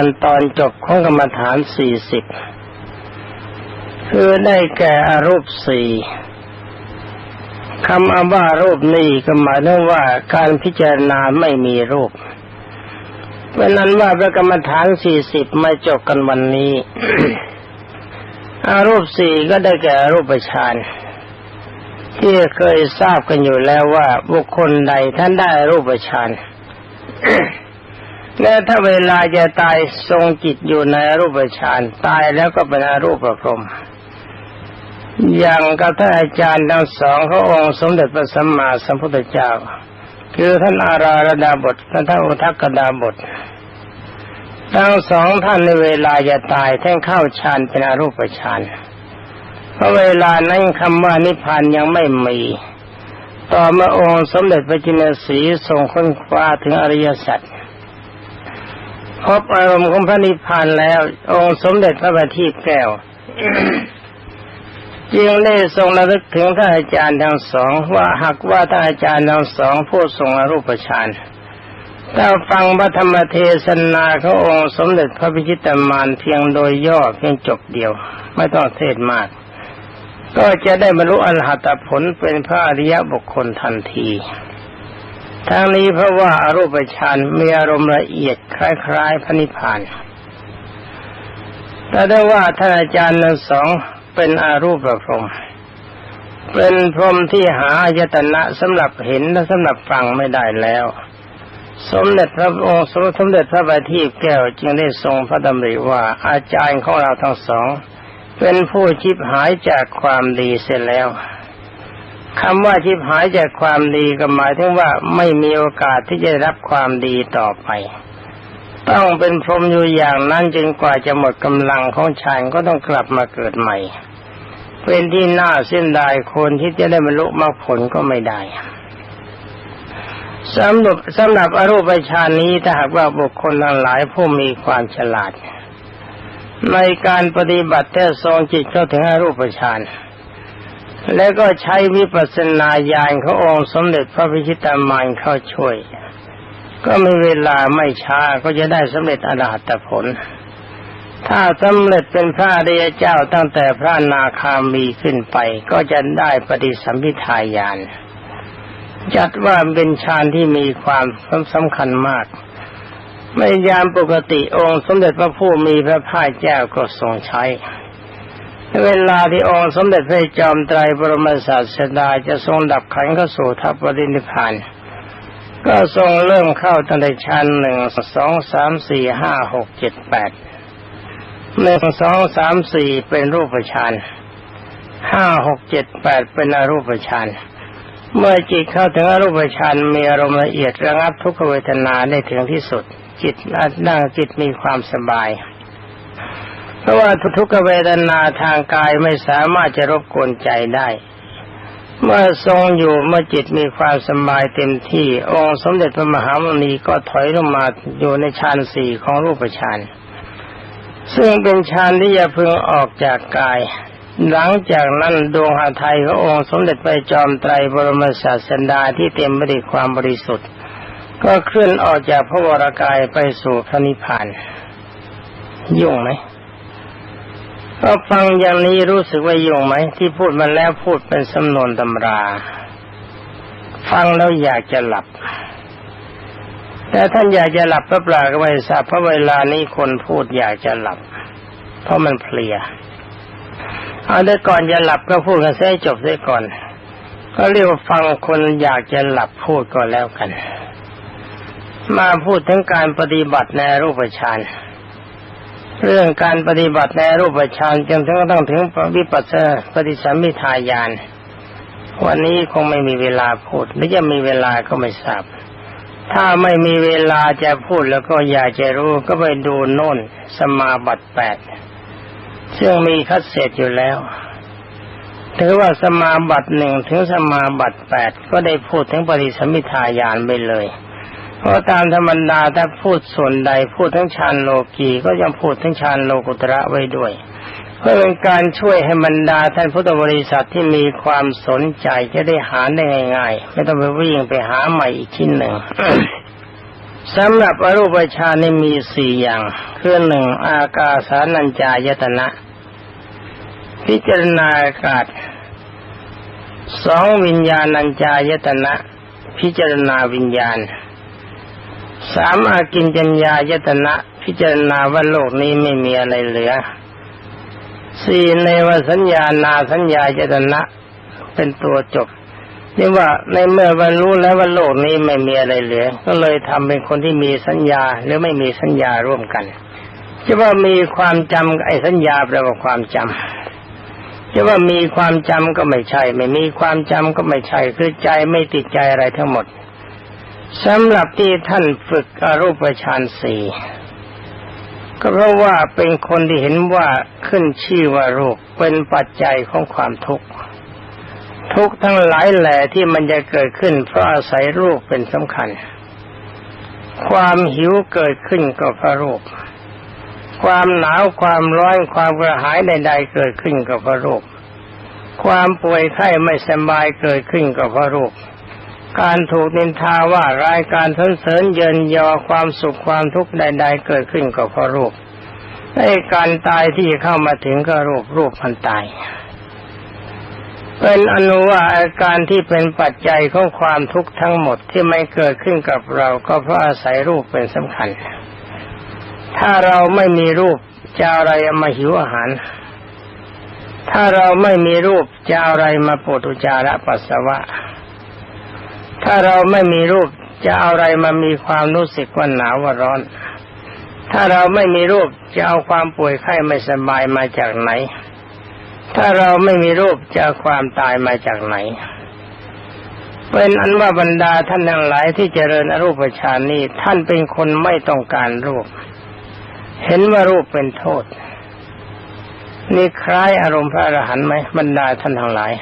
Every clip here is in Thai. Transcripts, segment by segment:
กันตอนจบของกรรมฐานสี่สิบคือได้แก่อรูปสี่คำอว่ารูปนี้ก็หมายถึงว่าการพิจารณาไม่มีรูปเพราะนั้นว่าพระกรรมฐานสี่สิบมาจบกันวันนี้ อรูปสี่ก็ได้แก่อรูปฌานที่เคยทราบกันอยู่แล้วว่าบุคคลใดท่านได้รูปฌาน และถ้าเวลาจะตายทรงจิตอยู่ในรูปฌานตายแล้วก็เป็นอรูปพรหมอย่างกับท่านอาจารย์ทั้งสองเขาองค์สมเด็จพระสัมมาสัมพุทธเจ้า คือท่านอาราระดาบทและท่านอุทักกดาบททั้งสองท่านในเวลาจะตายท่านเข้าฌานเป็นอรูปฌานเพราะเวลานั้นคำว่านิพพานยังไม่มีต่อมาองค์สมเด็จพระจินสีทรงค้นคว้าถึงอริยสัจ พบอารมณ์ของพระนิพพานแล้ว องค์สมเด็จพระบัณฑิตแก้วจึงได้ทรงระลึกถึงท่านอาจารย์ทั้งสองว่าหากว่าท่านอาจารย์ทั้งสองผู้ทรงอรูปฌานถ้าฟังพระธรรมเทศนาขององค์สมเด็จพระพิชิตมานเพียงโดยย่อเพียงจบเดียว ไม่ต้องเทศมาก ก็จะได้บรรลุอรหัตผลเป็นพระอริยบุคคลทันที ทั้งนี้เพราะว่าอารูปฌานมีอารมณ์ละเอียดคล้ายๆพระนิพพานแต่ได้ว่าท่านอาจารย์ทั้งสองเป็นอารูปพรหมเป็นพรหมที่หาอายตนะสำหรับเห็นและสำหรับฟังไม่ได้แล้ว สมเด็จพระองค์สมเด็จพระบัณฑิตแก้วจึงได้ทรงพระดำริว่าอาจารย์ของเราทั้งสอง เป็นผู้ชิบหายจากความดีเสียแล้ว คำว่าชิบหายจากความดีก็หมายถึงว่าไม่มีโอกาสที่จะรับความดีต่อไป ต้องเป็นพรหมอยู่อย่างนั้นจนกว่าจะหมดกำลังของฌานก็ต้องกลับมาเกิดใหม่ เป็นที่น่าเส้นดายคนที่จะได้บรรลุมรรคผลก็ไม่ได้สำหรับสำหรับอรูปฌานนี้ถ้าหากว่าบุคคลทั้งหลายผู้มีความฉลาด ในการปฏิบัติแต่ทรงจิตเข้าถึงอรูปฌาน แล้วก็ใช้วิปัสสนาญาณขององค์สมเด็จพระพิชิตามานเข้าช่วย ก็มีเวลาไม่ช้าก็จะได้สำเร็จอรหัตผล ถ้าสำเร็จเป็นพระอริยเจ้าตั้งแต่พระนาคามีขึ้นไป ก็จะได้ปฏิสัมพิทายานจัดว่าเป็นฌานที่มีความสำคัญมากไม่ยามปกติองค์สมเด็จพระผู้มีพระภาคเจ้าก็ทรงใช้ เวลาที่องค์สมเด็จพระจอมไตรบรมศาสดาจะทรงดับขันเข้าสู่ทัพปรินิพานก็ทรงเริ่มเข้าตั้งแต่ชั้นหนึ่งสองสามสี่ห้าหกเจ็ดแปดหนึ่งสองสามสี่เป็นรูปฌานห้าหกเจ็ดแปดเป็นอรูปฌานเมื่อจิตเข้าถึงอรูปฌานมีอารมณ์ละเอียดระงับทุกขเวทนาได้ถึงที่สุด จิตนั่งจิตมีความสบาย ราะว่าทุกขเวทนาทางกายไม่สามารถจะรบกวนใจได้ เมื่อทรงอยู่เมื่อจิตมีความสบายเต็มที่ องค์สมเด็จพระมหามุนีก็ถอยลงมาอยู่ในฌานสี่ของรูปฌานซึ่งเป็นฌานที่จะพึงออกจากกาย หลังจากนั้นดวงหาไทยขององค์สมเด็จพระจอมไตรบรมศาสดาที่เต็มไปด้วยความบริสุทธิ์ ก็เคลื่อนออกจากพระวรากายไปสู่พระนิพพานยุ่งไหม ก็ฟังอย่างนี้รู้สึกว่ายุ่งไหม ที่พูดมาแล้วพูดเป็นสำนวนตำรา ฟังแล้วอยากจะหลับ แต่ท่านอยากจะหลับก็ปล่าก็ไม่ทราบเพราะเวลานี้คนพูดอยากจะหลับ เพราะมันเพลียเอาได้ก่อนจะหลับก็พูดกันเสียจบเสียก่อน ก็เรียกว่าฟังคนอยากจะหลับพูดก็แล้วกัน มาพูดถึงการปฏิบัติในรูปฌาน เรื่องการปฏิบัติในรูปฌานจนถึงต้องถึงวิปัสสนาปฏิสัมมิทายานวันนี้คงไม่มีเวลาพูดหรือจะมีเวลาก็ไม่ทราบ ถ้าไม่มีเวลาจะพูดแล้วก็อยากจะรู้ก็ไปดูโน่นสมาบัติแปดซึ่งมีคัดเศษอยู่แล้วถือว่าสมาบัติหนึ่งถึงสมาบัติแปดก็ได้พูดถึงปฏิสัมมิทายานไปเลย เพราะตามธรรมดาถ้าพูดส่วนใดพูดทั้งฌานโลกีก็ยังพูดทั้งฌานโลกุตระไว้ด้วย เพื่อเป็นการช่วยให้บรรดาท่านพุทธบริษัทที่มีความสนใจจะได้หาได้ง่ายๆ ไม่ต้องไปวิ่งไปหาใหม่อีกชิ้นหนึ่งสำหรับอรูปฌานนี่มีสี่อย่างคือหนึ่งอากาสานัญจายตนะ พิจารณาอากาศสองวิญญาณัญจายตนะ พิจารณาวิญญาณ สามอากินจัญญายตนะ พิจารณาว่าโลกนี้ไม่มีอะไรเหลือสี่ในวสัญญานาสัญญายตนะ เป็นตัวจบนี่ว่าในเมื่อบรรลุแล้วว่าโลกนี้ไม่มีอะไรเหลือ ก็เลยทำเป็นคนที่มีสัญญาหรือไม่มีสัญญาร่วมกันจะว่ามีความจำไอ้สัญญาแปลว่าความจำจะว่ามีความจำก็ไม่ใช่ ไม่มีความจำก็ไม่ใช่คือใจไม่ติดใจอะไรทั้งหมด สำหรับที่ท่านฝึกอรูปฌานสี่ก็เพราะว่าเป็นคนที่เห็นว่าขึ้นชื่อว่ารูปเป็นปัจจัยของความทุกข์ ทุกทั้งหลายแหล่ที่มันจะเกิดขึ้นเพราะอาศัยรูปเป็นสำคัญ ความหิวเกิดขึ้นก็เพราะรูป ความหนาวความร้อนความกระหายใดๆเกิดขึ้นก็เพราะรูป ความป่วยไข้ไม่สบายเกิดขึ้นก็เพราะรูป การถูกนินทาว่ารายการทนเสริญเยินยอความสุขความทุกข์ใด ๆ เกิดขึ้นก็เพราะรูปไอ้การตายที่เข้ามาถึงก็รูปรูปมันตาย เป็นอนุว่าอาการที่เป็นปัจจัยของความทุกข์ทั้งหมดที่ไม่เกิดขึ้นกับเราก็เพราะอาศัยรูปเป็นสำคัญ ถ้าเราไม่มีรูปจะอะไรมาหิวอาหาร ถ้าเราไม่มีรูปจะอะไรมาปวดอุจาระปัสสาวะ ถ้าเราไม่มีรูปจะเอาอะไรมามีความรู้สึกว่าหนาวว่าร้อน ถ้าเราไม่มีรูปจะเอาความป่วยไข้ไม่สบายมาจากไหน ถ้าเราไม่มีรูปจะความตายมาจากไหน เป็นอันว่าบรรดาท่านทั้งหลายที่เจริญอรูปฌานนี้ท่านเป็นคนไม่ต้องการรูป เห็นว่ารูปเป็นโทษ นี่คล้ายอารมณ์พระอรหันต์ไหมบรรดาท่านทั้งหลาย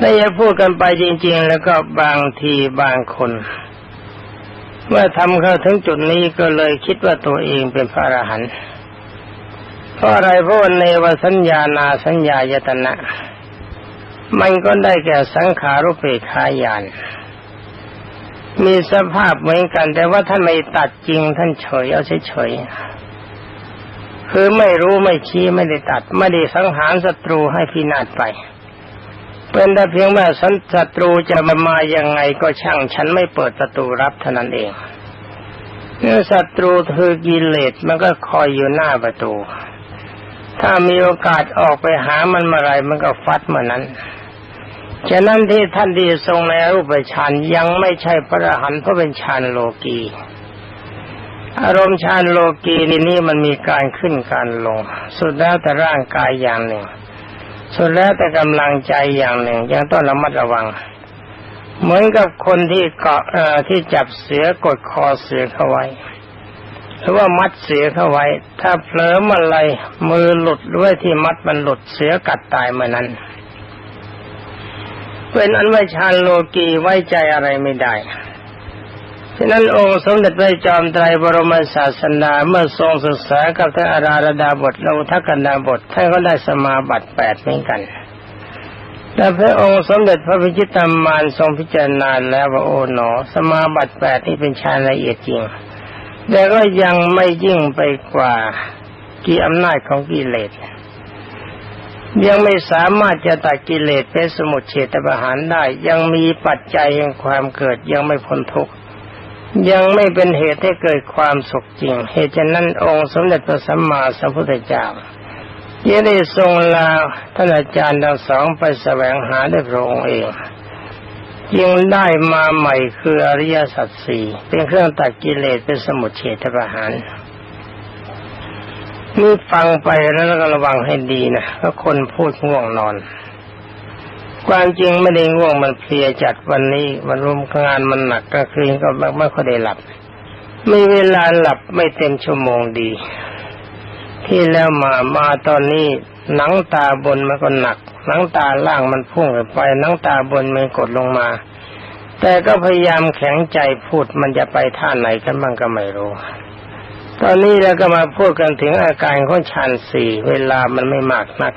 แต่อย่าพูดกันไปจริง ๆ แล้วก็บางทีบางคนเมื่อทำเข้าถึงจุดนี้ก็เลยคิดว่าตัวเองเป็นพระอรหันต์เพราะอะไรเพราะในวสัญญานาสัญญายตนะ มันก็ได้แก่สังขารุปเปขายาน มีสภาพเหมือนกัน แต่ว่าท่านไม่ตัดจริงท่านเฉยเอาเฉยคือไม่รู้ไม่ชี้ไม่ได้ตัด ไม่ได้สังหารศัตรูให้พินาศไป เป็นแต่เพียงว่าศัตรูจะมามายังไงก็ช่าง ฉันไม่เปิดประตูรับเท่านั้นเองเนื่อศัตรูคือกิเลสมันก็คอยอยู่หน้าประตู ถ้ามีโอกาสออกไปหามันเมื่อไรมันก็ฟัดเมื่อนั้นฉะนั้นที่ท่านที่ทรงในรูปฌานยังไม่ใช่พระอรหันต์เพราะเป็นฌานโลกีอารมณ์ฌานโลกีนี่นี่มันมีการขึ้นการลง สุดแล้วแต่ร่างกายอย่างหนึ่ง สุดแล้วแต่กำลังใจอย่างหนึ่งยังต้องระมัดระวัง เหมือนกับคนที่เกาะที่จับเสือกดคอเสือเข้าไว้หรือว่ามัดเสือเข้าไว้ ถ้าเผลอมาอะไรมือหลุดด้วยที่มัดมันหลุดเสือกัดตายเมื่อนั้นเป็นอันว่าชาโลกีไว้ใจอะไรไม่ได้ ฉะนั้นองค์สมเด็จพระจอมไตรบรมศาสนาเมื่อทรงศึกษากับท่านอาราธดาบทเราทักกันดาบทท่านก็ได้สมาบัติแปดเหมือนกันแต่พระองค์สมเด็จพระพิจิตรมานทรงพิจารณาแล้วว่าโอ๋หนอ สมาบัติแปดนี่เป็นฌานละเอียดจริง แต่ก็ยังไม่ยิ่งไปกว่ากี่อำนาจของกิเลสยังไม่สามารถจะตัดกิเลสเป็นสมุทเฉตประหารได้ ยังมีปัจจัยแห่งความเกิดยังไม่พ้นทุกข์ ยังไม่เป็นเหตุให้เกิดความสุขจริง เหตุฉะนั้นองค์สมเด็จพระสัมมาสัมพุทธเจ้ายังได้ทรงลาท่านอาจารย์ทั้งสองไปแสวงหาด้วยพระองค์เองจึงได้มาใหม่คืออริยสัจสี่เป็นเครื่องตัดกิเลสเป็นสมุทเฉทประหารนี่ฟังไปแล้วก็ระวังให้ดีนะเพราะคนพูดง่วงนอน ความจริงไม่ได้ง่วงมันเพลียจัดวันนี้มันรุมงานมันหนักก็คืนก็ไม่ค่อยได้หลับมีเวลาหลับไม่เต็มชั่วโมงดี ที่แล้วมามาตอนนี้หนังตาบนมันก็หนัก หนังตาล่างมันพุ่งไปหนังตาบนมันกดลงมา แต่ก็พยายามแข็งใจพูดมันจะไปท่าไหนกันบ้างก็ไม่รู้ ตอนนี้เราก็มาพูดกันถึงอาการของฌานสี่เวลามันไม่มากนัก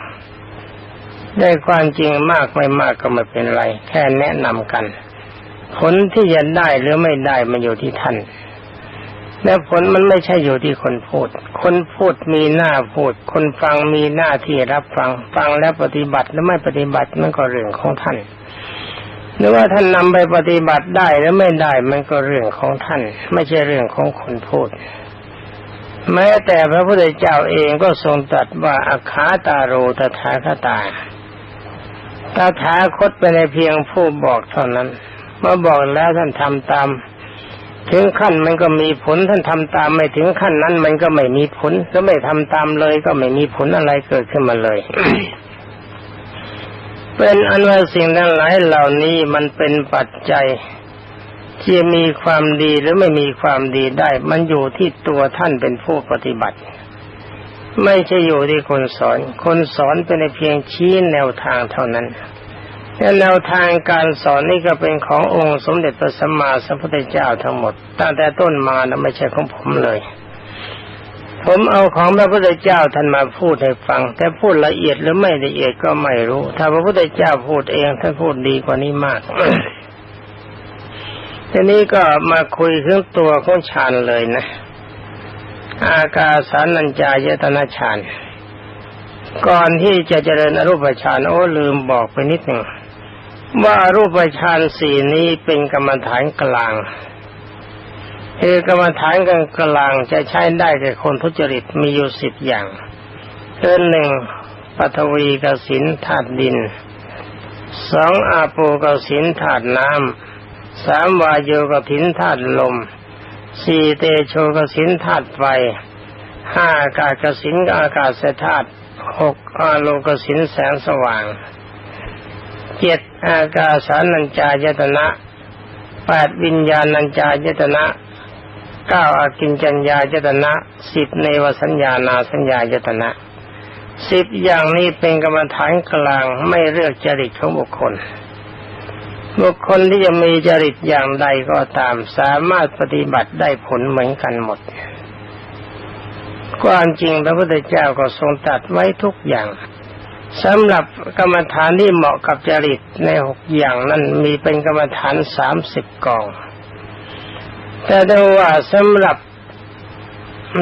ได้ความจริงมากไม่มากก็ไม่เป็นไร แค่แนะนำกัน ผลที่จะได้หรือไม่ได้มันอยู่ที่ท่าน และผลมันไม่ใช่อยู่ที่คนพูด คนพูดมีหน้าพูด คนฟังมีหน้าที่รับฟัง ฟังแล้วปฏิบัติแล้วไม่ปฏิบัติมันก็เรื่องของท่าน หรือว่าท่านนำไปปฏิบัติได้หรือไม่ได้มันก็เรื่องของท่าน ไม่ใช่เรื่องของคนพูดแม้แต่พระพุทธเจ้าเองก็ทรงตรัสว่าอาคาตาโรตถาคตา ตาถาคตเป็นในเพียงผู้บอกเท่านั้น เมื่อบอกแล้วท่านทำตาม ถึงขั้นมันก็มีผลท่านทำตามไม่ถึงขั้นนั้น มันก็ไม่มีผลก็ไม่ทำตามเลย ก็ไม่มีผลอะไรเกิดขึ้นมาเลย เป็นอันว่าสิ่งทั้งหลายเหล่านี้มันเป็นปัจจัยที่มีความดีหรือไม่มีความดีได้ มันอยู่ที่ตัวท่านเป็นผู้ปฏิบัติ ไม่ใช่อยู่ที่คนสอน คนสอนเป็นเพียงชี้แนวทางเท่านั้นและแนวทางการสอนนี่ก็เป็นขององค์สมเด็จพระสัมมาสัมพุทธเจ้าทั้งหมด ตั้งแต่ต้นมานะไม่ใช่ของผมเลย ผมเอาของพระพุทธเจ้าท่านมาพูดให้ฟัง แต่พูดละเอียดหรือไม่ละเอียดก็ไม่รู้ ถ้าพระพุทธเจ้าพูดเองท่านพูดดีกว่านี้มากทีนี้ก็มาคุยเรื่องตัวของฌานเลยนะ อากาสานัญจายตนะฌานก่อนที่จะเจริญอรูปฌานโอ้ลืมบอกไปนิดหนึ่งว่ารูปฌานสี่นี้เป็นกรรมฐานกลางคือกรรมฐานกลางกลางจะใช้ได้แก่คนทุจริตมีอยู่สิบอย่างคือหนึ่งปัทวีกสินธาตุดินสองอาโปกสินธาตุน้ำสามวายโยกสินธาตุลม สี่เตโชกสินธาตุไฟห้าอากาศกสินอากาศธาตุหกอาโลกสินแสงสว่างเจ็ดอากาสานัญจายตนะแปดวิญญาณัญจายตนะเก้าอากินจัญญายตนะสิบในวสัญญานาสัญญายตนะสิบอย่างนี้เป็นกรรมฐานกลางไม่เลือกจริตของบุคคล บุคคลที่จะมีจริตอย่างใดก็ตาม สามารถปฏิบัติได้ผลเหมือนกันหมดความจริงพระพุทธเจ้าก็ทรงตัดไว้ทุกอย่างสำหรับกรรมฐานที่เหมาะกับจริตในหกอย่างนั้นมีเป็นกรรมฐานสามสิบกอง แต่ดูว่าสำหรับ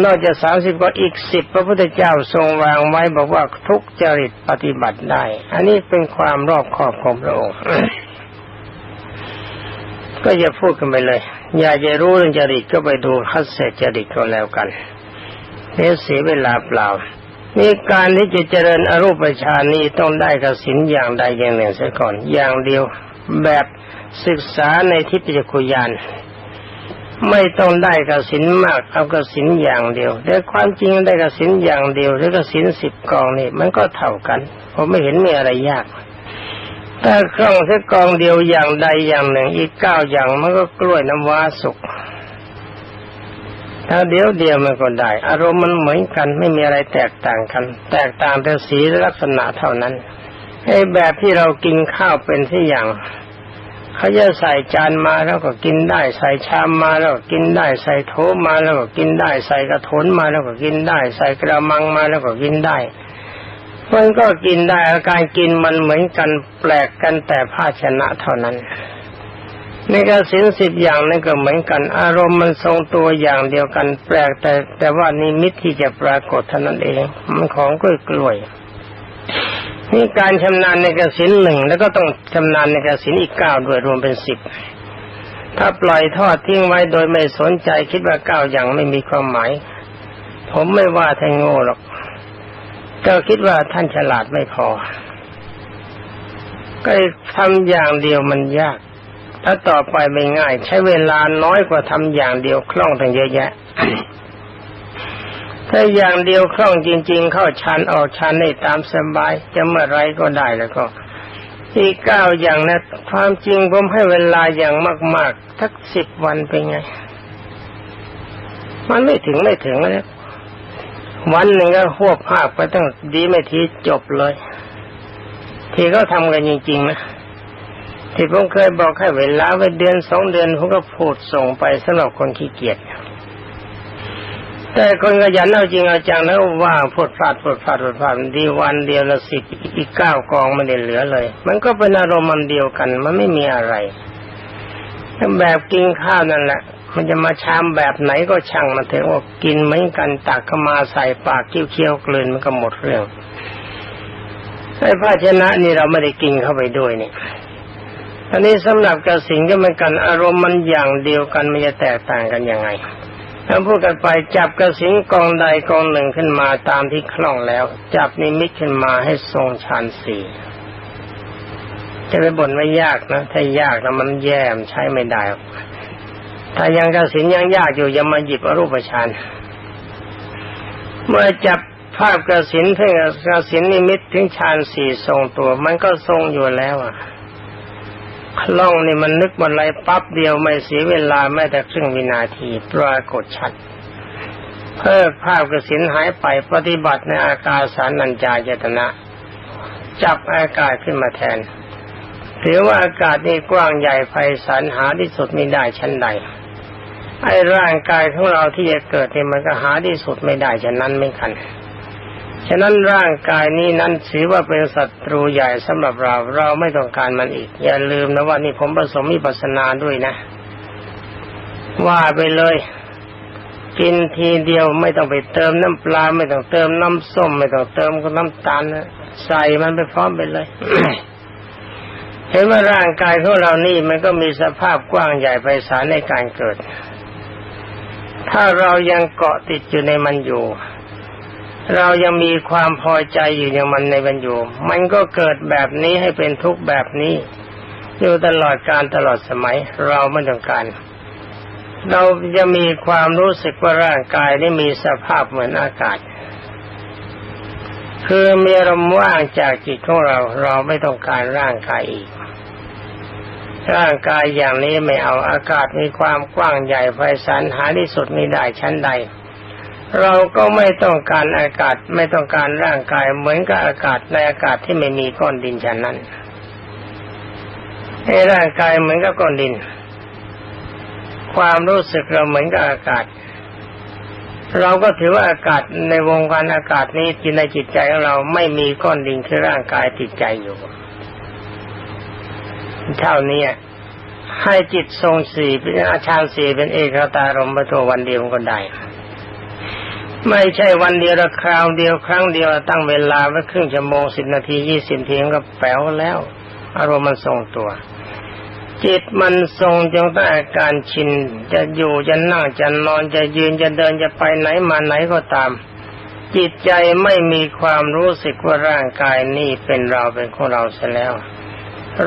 นอกจากสามสิบก็อีกสิบพระพุทธเจ้าทรงวางไว้บอกว่าทุกจริตปฏิบัติได้ อันนี้เป็นความรอบคอบของพระองค์ ก็อย่าพูดกันไปเลย อยากจะรู้เรื่องจริตก็ไปดูคัสเซจริตก็แล้วกันเนี้เสียเวลาเปล่านี่การที่จะเจริญอรูปฌานนี้ต้องได้กสินอย่างใดอย่างหนึ่งเสียก่อน อย่างเดียวแบบศึกษาในทิพยคุยานไม่ต้องได้กสินมากเอากสินอย่างเดียวแต่ความจริงได้กสินอย่างเดียวหรือกสินสิบกองนี่มันก็เท่ากัน ผมไม่เห็นมีอะไรยาก ถ้าเครื่องแค่กองเดียวอย่างใดอย่างหนึ่งอีกเก้าอย่างมันก็กล้วยน้ำว้าสุก ถ้าเดียวเดียวมันก็ได้ อารมณ์มันเหมือนกันไม่มีอะไรแตกต่างกัน แตกต่างแต่สีลักษณะเท่านั้นไอ้แบบที่เรากินข้าวเป็นที่อย่างเขาจะใส่จานมาแล้วก็กินได้ ใส่ชามมาแล้วก็กินได้ ใส่โถมาแล้วก็กินได้ ใส่กระถนมาแล้วก็กินได้ ใส่กระมังมาแล้วก็กินได้ มันก็กินได้อาการกินมันเหมือนกันแปลกกันแต่ภาชนะเท่านั้นในกสินสิบอย่างนั่นก็เหมือนกัน อารมณ์มันทรงตัวอย่างเดียวกัน แปลกแต่แต่ว่านิมิตที่จะปรากฏเท่านั้นเองมันของกล้วยกล้วยนี่การชำนาญในกสินหนึ่งแล้วก็ต้องชำนาญในกสินอีกเก้าด้วยรวมเป็นสิบถ้าปล่อยทอดทิ้งไว้โดยไม่สนใจคิดว่าเก้าอย่างไม่มีความหมาย ผมไม่ว่าท่านโง่หรอก ก็คิดว่าท่านฉลาดไม่พอ ก็ทำอย่างเดียวมันยาก ถ้าต่อไปไม่ง่าย ใช้เวลาน้อยกว่าทำอย่างเดียวคล่องทั้งเยอะแยะ ถ้าอย่างเดียวคล่องจริง ๆ เข้าชันออกชันได้ตามสบาย จะเมื่อไรก็ได้แล้วก็ที่เก้าอย่างนะความจริงผมให้เวลาอย่างมาก ๆ ทักสิบวันเป็นไง มันไม่ถึงไม่ถึงเลย วันหนึ่งก็หวบภาพไปตั้งดีไม่ทีจบเลย ที่เขาทำกันจริงๆนะที่ผมเคยบอกให้เวลาไว้เดือนสองเดือนผมก็พูดส่งไปสำหรับคนขี้เกียจแต่คนขยันเอาจริงเอาจังแล้วว่าพูดพลาดพูดพลาดพูดพลาดดีวันเดียวละสิบอีกเก้ากองไม่ได้เหลือเลย มันก็เป็นอารมณ์มันเดียวกัน มันไม่มีอะไรแบบกินข้าวนั่นแหละ มันจะมาชามแบบไหนก็ช่างมันเถอะว่ากินเหมือนกันตักเข้ามาใส่ปากเคี้ยวๆกลืนมันก็หมดเรื่องไอ้ภาชนะนี่เราไม่ได้กินเข้าไปด้วยนี่อันนี้สำหรับกระสิงก็เหมือนกันอารมณ์มันอย่างเดียวกันมันจะแตกต่างกันยังไงถ้าพูดกันไปจับกระสิงกองใดกองหนึ่งขึ้นมาตามที่คล่องแล้ว จับนิมิตขึ้นมาให้ทรงฌานสี่จะไปบ่นไม่ยากนะ ถ้ายากแล้วมันแย่มใช้ไม่ได้ ถ้ายังกระสินยังยากอยู่อย่ามาหยิบอรูปฌานเมื่อจับภาพกระสินเพ่งกระสินนิมิตถึงฌานสี่ทรงตัว มันก็ทรงอยู่แล้วอะคล่องนี่มันนึกมันอะไรปั๊บเดียวไม่เสียเวลาแม้แต่ครึ่งวินาทีปรากฏชัด เพิ่มภาพกระสินหายไปปฏิบัติในอากาศสารนัญจายตนะ จับอากาศขึ้นมาแทนถือว่าอากาศนี่กว้างใหญ่ไพศาลหาที่สุดไม่ได้ชั้นใด ไอ้ร่างกายของเราที่จะเกิดเนี่ยมันก็หาที่สุดไม่ได้ฉะนั้นไม่กันฉะนั้นร่างกายนี้นั้นถือว่าเป็นศัตรูใหญ่สำหรับเราเราไม่ต้องการมันอีก อย่าลืมนะว่านี่ผมผสมมิปัสนาด้วยนะ ว่าไปเลย กินทีเดียวไม่ต้องไปเติมน้ำปลาไม่ต้องเติมน้ำส้ม ไม่ต้องเติมน้ำตาลนะใส่มันไปพร้อมไปเลยเห็นว่าร่างกายของเรานี่มันก็มีสภาพกว้างใหญ่ไพศาลในการเกิด ถ้าเรายังเกาะติดอยู่ในมันอยู่ เรายังมีความพอใจอยู่ในมันในมันอยู่ มันก็เกิดแบบนี้ให้เป็นทุกข์แบบนี้ อยู่ตลอดการตลอดสมัย เราไม่ต้องการ เราจะมีความรู้สึกว่าร่างกายนี่มีสภาพเหมือนอากาศ คือมีอารมณ์ว่างจากจิตของเรา เราไม่ต้องการร่างกายอีก ร่างกายอย่างนี้ไม่เอาอากาศมีความกว้างใหญ่ไพศาลหาที่สุดไม่ได้ชั้นใด เราก็ไม่ต้องการอากาศไม่ต้องการร่างกายเหมือนกับอากาศในอากาศที่ไม่มีก้อนดินฉันนั้นให้ร่างกายเหมือนกับก้อนดิน ความรู้สึกเราเหมือนกับอากาศ เราก็ถือว่าอากาศในวงการอากาศนี้จิตในจิตใจของเราไม่มีก้อนดินคือร่างกายติดใจอยู่ เท่านี้ให้จิตทรงสี่เป็นอาชานสี่เป็นเอกตารมประทวันเดียวก็ได้ ไม่ใช่วันเดียวละคราวเดียวครั้งเดียวตั้งเวลาไว้ครึ่งชั่วโมงสิบนาทียี่สิบนาทีก็แป๋วแล้ว อารมณ์มันทรงตัว จิตมันทรงจงตั้งอาการชิน จะอยู่จะนั่งจะนอนจะยืนจะเดินจะไปไหนมาไหนก็ตาม จิตใจไม่มีความรู้สึกว่าร่างกายนี่เป็นเราเป็นของเราเสียแล้ว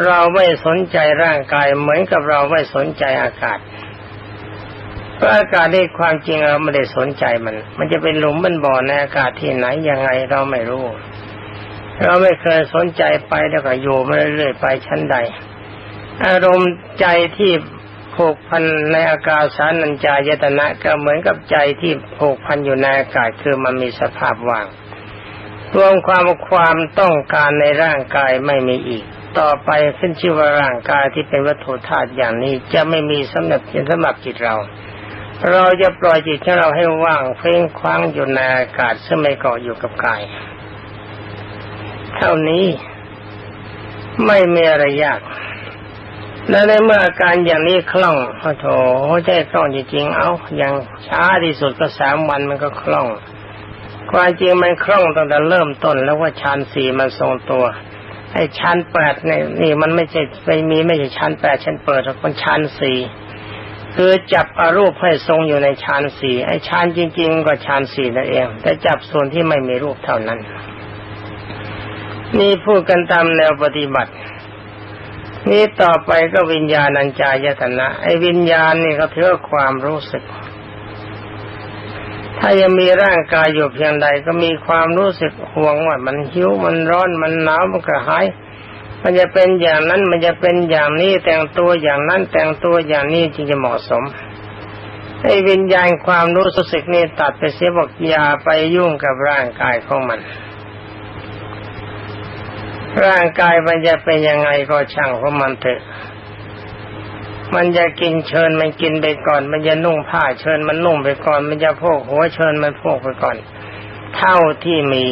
เราไม่สนใจร่างกายเหมือนกับเราไม่สนใจอากาศเพราะอากาศในความจริงเราไม่ได้สนใจมัน มันจะเป็นหลุมเป็นบ่อในอากาศที่ไหนยังไงเราไม่รู้ เราไม่เคยสนใจไปแล้วก็อยู่มาเรื่อยๆไปชั้นใด อารมณ์ใจที่ผูกพันในอากาศสานัญจายตนะก็เหมือนกับใจที่ผูกพันอยู่ในอากาศคือมันมีสภาพว่างรวมความความต้องการในร่างกายไม่มีอีก ต่อไปขึ้นชื่อว่าร่างกายที่เป็นวัตถุธาตุอย่างนี้จะไม่มีสำหรับสำหรับจิตเรา เราจะปล่อยจิตของเราให้ว่างเพ่งคว้างอยู่ในอากาศซึ่งไม่เกาะอยู่กับกาย เท่านี้ไม่มีอะไรยาก และในเมื่ออาการอย่างนี้คล่องโอ้โถใจคล่องจริงๆ เอาอย่างช้าที่สุดก็สามวันมันก็คล่อง ความจริงมันคล่องตั้งแต่เริ่มต้นแล้วว่าชั้นสี่มันทรงตัว ไอ้ชั้นแปดเนี่ยนี่มันไม่ใช่ไม่มีไม่ใช่ชั้นแปดชั้นเปิดหรอกมันชั้นสี่คือจับอรูปให้ทรงอยู่ในชั้นสี่ไอ้ชั้นจริง ๆ ก็ชั้นสี่นั่นเอง แต่จับส่วนที่ไม่มีรูปเท่านั้น นี่พูดกันตามแนวปฏิบัติ นี่ต่อไปก็วิญญาณัญจายตนะ ไอ้วิญญาณนี่เขาถือความรู้สึก ถ้ายังมีร่างกายอยู่เพียงใดก็มีความรู้สึกห่วงว่ามันหิวมันร้อนมันหนาวมันกระหายมันจะเป็นอย่างนั้นมันจะเป็นอย่างนี้แต่งตัวอย่างนั้นแต่งตัวอย่างนี้จึงจะเหมาะสมไอ้วิญญาณความรู้สึกนี่ตัดไปเสียบอกอย่าไปยุ่งกับร่างกายของมัน ร่างกายมันจะเป็นยังไงก็ช่างของมันเถอะ มันจะกินเชิญมันกินไปก่อน มันจะนุ่งผ้าเชิญมันนุ่งไปก่อน มันจะพกหัวเชิญมันพกไปก่อน เท่าที่มี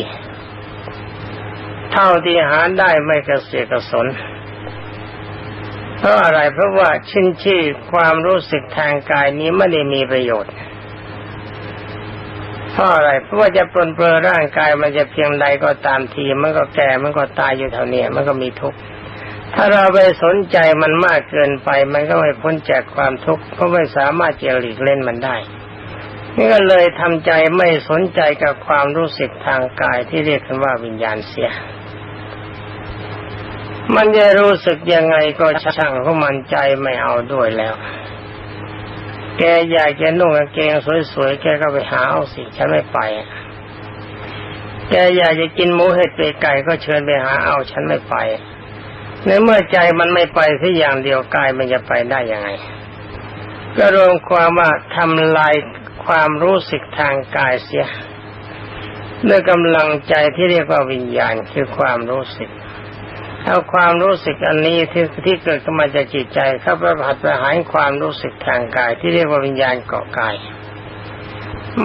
เท่าที่หาได้ไม่กระเสียกระสนเพราะอะไรเพราะว่าชินชี่ความรู้สึกทางกายนี้ไม่ได้มีประโยชน์เพราะอะไรเพราะว่าจะปลนเปลือร่างกายมันจะเพียงใดก็ตามที มันก็แก่มันก็ตายอยู่เท่านี้มันก็มีทุกข์ ถ้าเราไปสนใจมันมากเกินไป มันก็ไม่พ้นจากความทุกข์เพราะไม่สามารถจะหลีกเล่นมันได้นี่ก็เลยทำใจไม่สนใจกับความรู้สึกทางกายที่เรียกกันว่าวิญญาณเสีย มันจะรู้สึกยังไงก็ช่างของมันใจไม่เอาด้วยแล้ว แกอยากจะนุ่งกางเกงสวยๆ แกก็ไปหาเอาสิฉันไม่ไป แกอยากจะกินหมูเห็ดเป็ดไก่ก็เชิญไปหาเอาฉันไม่ไป ในเมื่อใจมันไม่ไปสักอย่างเดียวกายมันจะไปได้ยังไง ก็รวมความว่าทำลายความรู้สึกทางกายเสียด้วยกำลังใจที่เรียกว่าวิญญาณคือความรู้สึกเอาความรู้สึกอันนี้ที่ที่เกิดขึ้นมาจากจิตใจเข้าไปผัดประหารความรู้สึกทางกาย ที่เรียกว่าวิญญาณเกาะกาย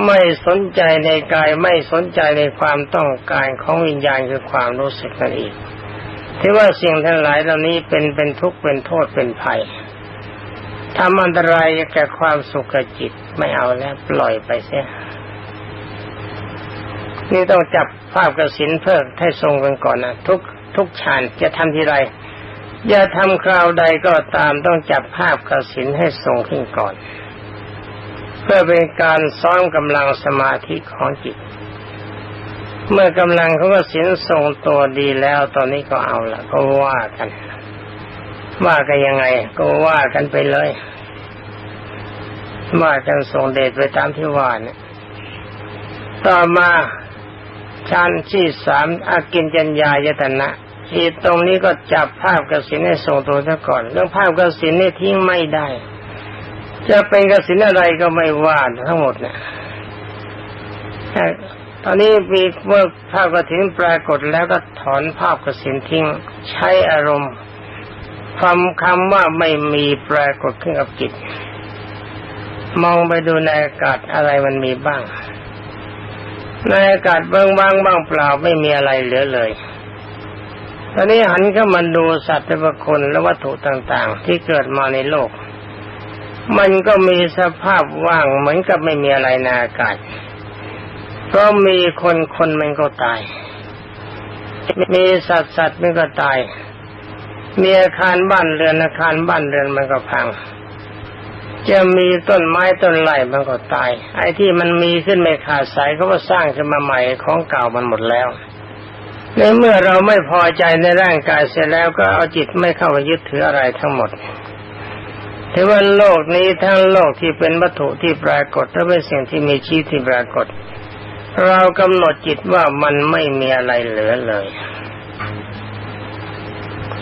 ไม่สนใจในกายไม่สนใจในความต้องการของวิญญาณคือความรู้สึกนั่นเอง ที่ว่าสิ่งทั้งหลายเหล่านี้เป็นเป็นทุกข์เป็นโทษเป็นภัยทำอันตรายแก่ความสุขจิตไม่เอาแล้วปล่อยไปเสียนี่ต้องจับภาพกระสินเพิ่มให้ทรงกันก่อนนะทุกทุกฌานจะทำทีไรอย่าทำคราวใดก็ตามต้องจับภาพกระสินให้ทรงขึ้นก่อน เพื่อเป็นการซ้อมกำลังสมาธิของจิต เมื่อกำลังเขาก็สินทรงตัวดีแล้ว ตอนนี้ก็เอาละก็ว่ากัน ว่ากันยังไง ก็ว่ากันไปเลย ว่ากันทรงเดชไปตามที่ว่าเนี่ยต่อมาชั้นที่สามอากินจัญญายตนะอีตรงนี้ก็จับภาพกสินให้ทรงตัวซะก่อน เรื่องภาพกสินนี่ทิ้งไม่ได้ จะเป็นกสินอะไรก็ไม่ว่าทั้งหมดเนี่ย อันนี้มีเมื่อภาพกระสินปรากฏแล้วก็ถอนภาพกระสินทิ้ง ใช้อารมณ์ความคำว่าไม่มีปรากฏขึ้นกับจิต มองไปดูในอากาศอะไรมันมีบ้าง ในอากาศเบื้องว่างบ้างเปล่าไม่มีอะไรเหลือเลยตอนนี้หันเข้ามาดูสัตว์และคนและวัตถุต่างๆ ที่เกิดมาในโลก มันก็มีสภาพว่างเหมือนกับไม่มีอะไรในอากาศ เพราะมีคนคนมันก็ตาย มีสัตว์สัตว์มันก็ตาย มีอาคารบ้านเรือนอาคารบ้านเรือนมันก็พัง จะมีต้นไม้ต้นไม้มันก็ตาย ไอ้ที่มันมีขึ้นไม่ขาดสายเขาก็สร้างขึ้นมาใหม่ของเก่ามันหมดแล้วในเมื่อเราไม่พอใจในร่างกายเสร็จแล้วก็เอาจิตไม่เข้าไปยึดถืออะไรทั้งหมดถือว่าโลกนี้ทั้งโลกที่เป็นวัตถุที่ปรากฏและเป็นสิ่งที่มีชีวิตที่ปรากฏ เรากำหนดจิตว่ามันไม่มีอะไรเหลือเลย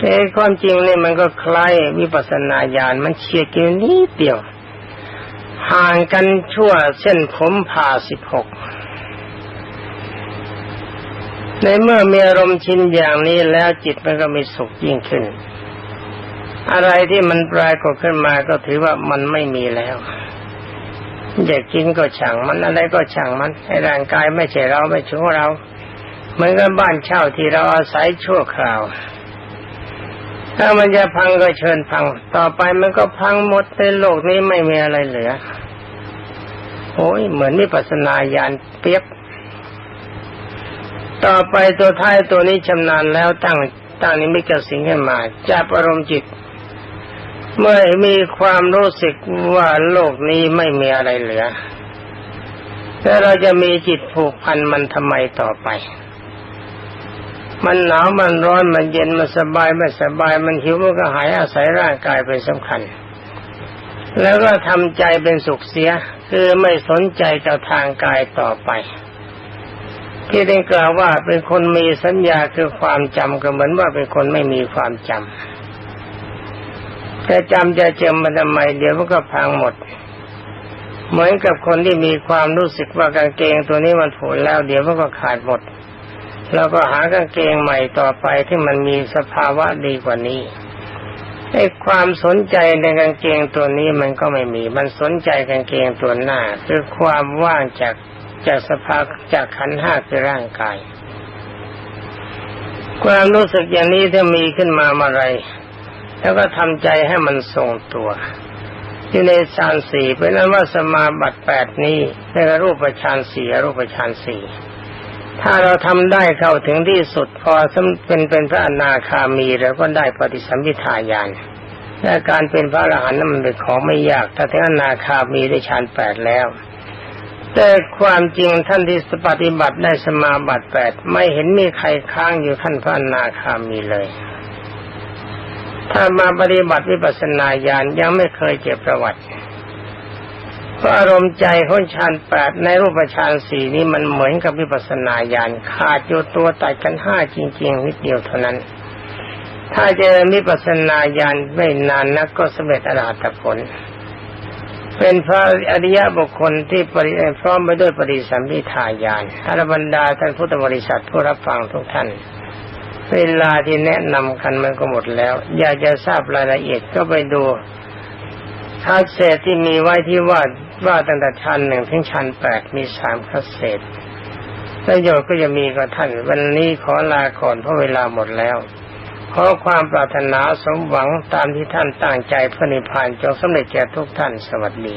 เอ้ความจริงนี่มันก็คล้ายวิปัสสนาญาณมันเชียร์กันนิดเดียว ห่างกันชั่วเส้นผมผ่าสิบหกในเมื่อมีอารมณ์ชินอย่างนี้แล้วจิตมันก็มีสุขยิ่งขึ้น อะไรที่มันปรากฏขึ้นมาก็ถือว่ามันไม่มีแล้ว อยากกินก็ช่างมันอะไรก็ช่างมันให้ร่างกายไม่ใช่เราไม่ใช่ของเราเหมือนกับบ้านเช่าที่เราอาศัยชั่วคราว ถ้ามันจะพังก็เชิญพัง ต่อไปมันก็พังหมดในโลกนี้ไม่มีอะไรเหลือโอ้ยเหมือนนิปัสนาญาณเปียบ ต่อไปตัวท้ายตัวนี้ชำนาญแล้วตั้งตั้งนี้ไม่กระสิงขึ้นมาจับอารมณ์จิต เมื่อมีความรู้สึกว่าโลกนี้ไม่มีอะไรเหลือแล้วเราจะมีจิตผูกพันมันทำไมต่อไป มันหนาวมันร้อนมันเย็นมันสบายไม่สบายมันหิวมันก็หายอาศัยร่างกายเป็นสำคัญ แล้วก็ทำใจเป็นสุขเสีย คือไม่สนใจกับทางกายต่อไป ที่ได้กล่าวว่าเป็นคนมีสัญญาคือความจำก็เหมือนว่าเป็นคนไม่มีความจำ จะจำจะเจมมันทำไมเดี๋ยวมันก็พังหมด เหมือนกับคนที่มีความรู้สึกว่ากางเกงตัวนี้มันผุแล้ว เดี๋ยวมันก็ขาดหมดแล้วก็หากางเกงใหม่ต่อไปที่มันมีสภาวะดีกว่านี้ไอ้ความสนใจในกางเกงตัวนี้มันก็ไม่มี มันสนใจกางเกงตัวหน้า คือความว่างจากจากสภาจากขันห้าคือร่างกาย ความรู้สึกอย่างนี้ถ้ามีขึ้นมาเมื่อไร แล้วก็ทำใจให้มันทรงตัวอยู่ในฌานสี่เป็นนั้นว่าสมาบัติแปดนี้ในรูปฌานสี่รูปฌานสี่ถ้าเราทำได้เข้าถึงที่สุดพอเป็นเป็นพระอนาคามีเราก็ได้ปฏิสัมพิทายานและการเป็นพระอรหันต์นั้นมันเป็นของไม่ยาก ถ้าถึงอนาคามีได้ฌานแปดแล้ว แต่ความจริงท่านที่ปฏิบัติได้สมาบัติแปดไม่เห็นมีใครค้างอยู่ท่านพระอนาคามีเลย ถ้ามาปฏิบัติวิปัสสนาญาณยังไม่เคยเจ็บประวัติเพราะอารมณ์ใจของฌานแปดในรูปฌานสี่นี้มันเหมือนกับวิปัสสนาญาณขาดอยู่ตัวตัดกันห้าจริงๆนิดเดียวเท่านั้น ถ้าเจริญวิปัสนาญาณไม่นานนักก็สำเร็จอรหัตผล เป็นพระอริยบุคคลที่ปริพร้อมไปด้วยปริสัมพิทายานอรบรรดาท่านพุทธบริษัทผู้รับฟังทุกท่าน เวลาที่แนะนำกันมันก็หมดแล้ว อยากจะทราบรายละเอียดก็ไปดูคัสเศษที่มีไว้ที่ว่าว่าตั้งแต่ชั้นหนึ่งถึงชั้นแปดมีสามคัสเศษประโยชน์ก็จะมีกับท่าน วันนี้ขอลาก่อนเพราะเวลาหมดแล้วขอความปรารถนาสมหวังตามที่ท่านตั้งใจพื่อนิพพานจงสำเร็จแก่ทุกท่านสวัสดี